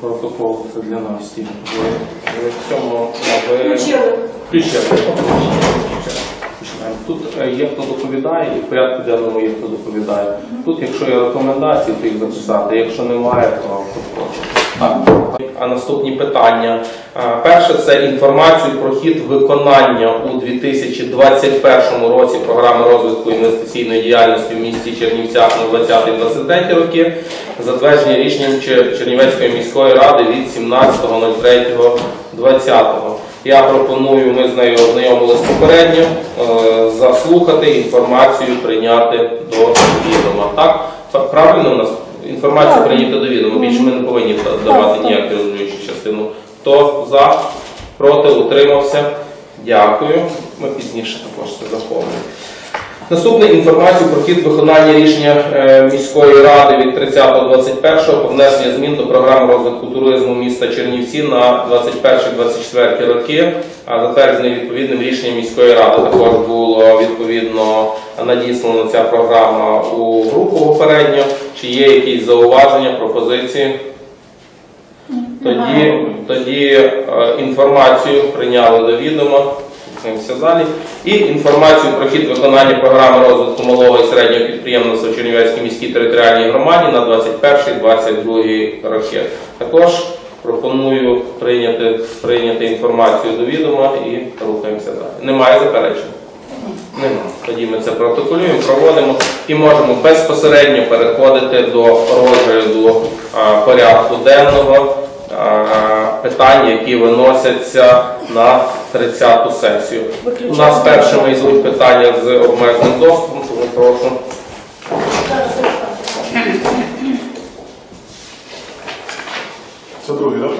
Протокол це для нас. Ви, в цьому ви Включили. включили. Починаємо. Тут е, є хто доповідає, і в порядку денному є хто доповідає. Тут, якщо є рекомендації, то їх записати. Якщо немає, то прошу. А наступні питання. Перше це інформацію про хід виконання у 2021 році програми розвитку інвестиційної діяльності в місті Чернівцях на 20-23 роки, затвердження рішенням Чернівецької міської ради від 17.03.20. Я пропоную, ми з нею ознайомились попередньо, е, заслухати інформацію, прийняти до відома. Так? Правильно у нас інформацію прийнята до відома. Більше ми не повинні давати ніяку розуміючу частину. Хто за, проти, утримався? Дякую. Ми пізніше також це заповнимо. Наступна інформацію про хід виконання рішення е, міської ради від 30.21 про внесення змін до програми розвитку туризму міста Чернівці на 21-24 роки, затверджений відповідним рішенням міської ради. Також було відповідно надіслана ця програма у групу попередньо. Чи є якісь зауваження, пропозиції? Тоді, тоді е, інформацію прийняли до відома. Рухаємося далі. І інформацію про хід виконання програми розвитку малого і середнього підприємництва в Чернівецькій міській територіальній громаді на 21-22 роки. Також пропоную прийняти, прийняти інформацію до відома і рухаємося далі. Немає заперечень? Нема. Тоді ми це протоколюємо, проводимо і можемо безпосередньо переходити до розгляду порядку денного а, питань, які виносяться на 30-ту сесію. У нас першими йдуть питання з обмеженим доступом, тому прошу. Це другий, так,